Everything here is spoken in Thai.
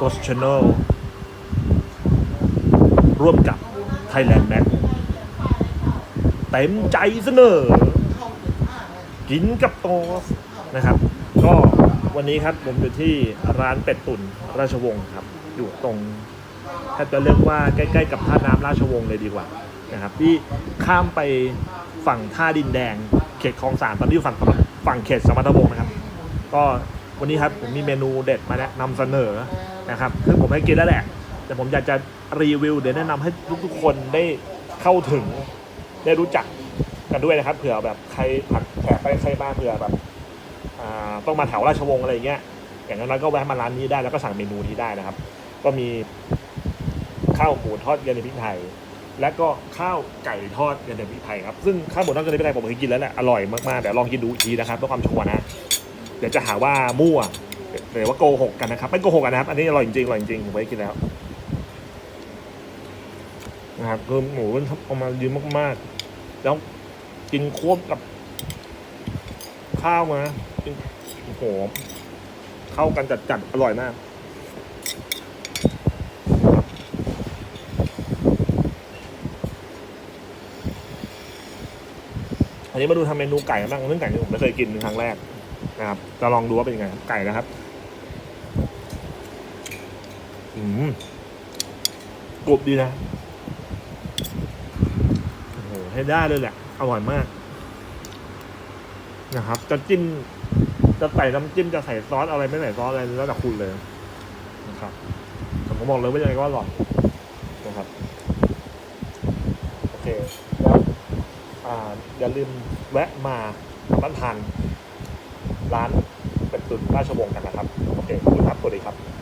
Ghost Channel ร่วมกับ Thailand Mac เต็มใจเสนอ กินกับโตสนะครับ ก็วันนี้ครับผมอยู่ที่ร้านเป็ดตุ๋นราชวงศ์ครับ อยู่ตรงถ้าจะเรียกว่าใกล้ๆกับท่าน้ำราชวงศ์เลยดีกว่านะครับที่ข้ามไปฝั่งท่าดินแดง เขตคลองสามตอนนี้อยู่ฝั่งฝั่งเขตสมรรถวงศ์นะครับ ก็ วันนี้ครับผมมีเมนูเด็ดมาแนะนำเสนอนะครับคือผมให้กินแล้วแหละ แต่ผมอยากจะรีวิวเดี๋ยวแนะนำให้ทุกๆคนได้เข้าถึงได้รู้จักกันด้วยนะครับเผื่อแบบใครผักแขกไปใครมาเผื่อแบบต้องมาแถวราชวงศ์อะไรอย่างเงี้ยอย่างนั้นก็แวะมาร้านนี้ได้แล้วก็สั่งเมนูนี้ได้นะครับ ก็มีข้าวหมูทอดกระเทียมพริกไทย และก็ข้าวไก่ทอดกระเทียมพริกไทยครับซึ่งข้าวหมูทอดกระเทียมพริกไทยผมเคยกินแล้วแหละอร่อยมากๆเดี๋ยวลองกินดูอีกทีนะครับเพื่อความชัวร์นะ เดี๋ยวจะหาว่ามั่วหรือว่าโกหกกันนะครับไม่โกหกกันนะครับ อันนี้อร่อยจริงอร่อยจริงผมไปกินแล้วนะครับคือหมูมันออกมาดีมากๆ แล้วกินควบกับ ข้าวมากินโอ้โหเข้ากันจัดๆอร่อยมากอันนี้มาดูทำเมนูไก่กันบ้างเรื่องไก่ที่ผมไม่เคยกินเป็นครั้งแรก นะครับจะลองดูว่าเป็นยังไงไก่นะครับ อืมกรุบดีนะโอ้โหให้ได้เลยแหละอร่อยมาก นะครับ จะจิ้มจะใส่น้ำจิ้มจะใส่ซอสอะไรไม่ใส่ซอสอะไรแล้วแต่คุณเลยนะครับผมก็บอกเลยว่ายังไงก็อร่อยนะครับโอเคแล้วอ่าอย่าลืมแวะมารับประทาน ร้านเป็นตุ๋นราชวงศ์กันนะครับ โอเคขอบคุณครับสวัสดีครับ